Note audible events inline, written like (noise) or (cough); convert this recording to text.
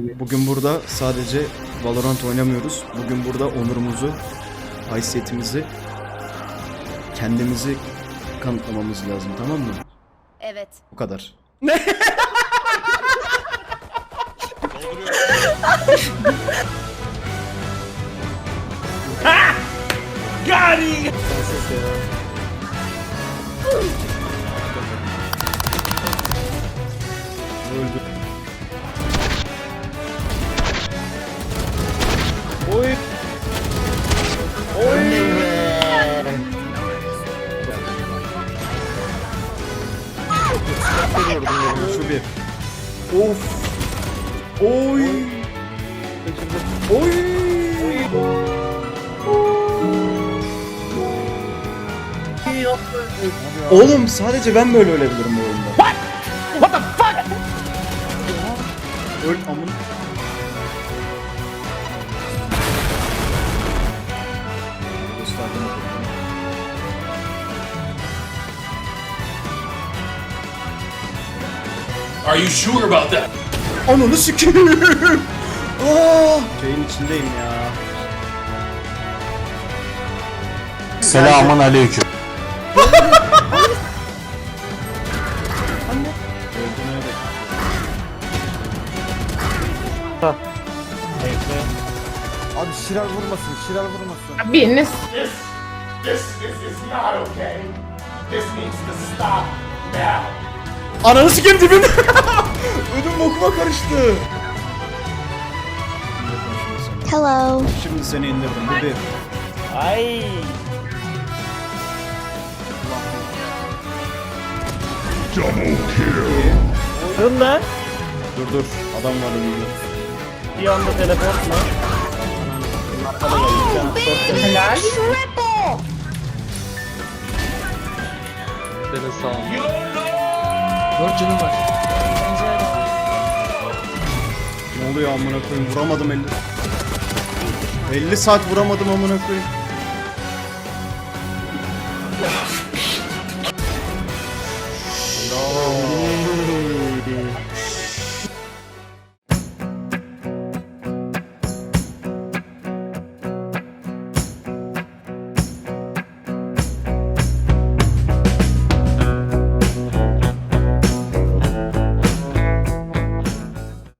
Bugün burada sadece Valorant oynamıyoruz. Bugün burada onurumuzu, haysiyetimizi, kendimizi kanıtlamamız lazım tamam mı? Evet. Bu kadar. Öldü. Şu bir. Of. Oy. Oy. Oğlum sadece ben böyle ölebilirim bu oyunda. What? What the fuck? Öl amın. Are you sure about that? Ananı sikeyim. (laughs) Aa! Şeyin içindeyim ya. Selamun aleyküm. Abi şirar vurmasın, şirar vurmasın. Biriniz This, this, this is not okay. This needs to stop now. Ananı sikeyim dibinde. (laughs) Ödüm bokuma karıştı. Hello. Şimdi seni indirdim. Bu bir. Ay. Kırın lan. Dur dur. Adam var önümde. Bir anda teleport mu? Arkada geldi. Bir tane short geldi. helal. Ne oluyor amına koyayım? Vuramadım 50. 50 saat vuramadım amına koyayım.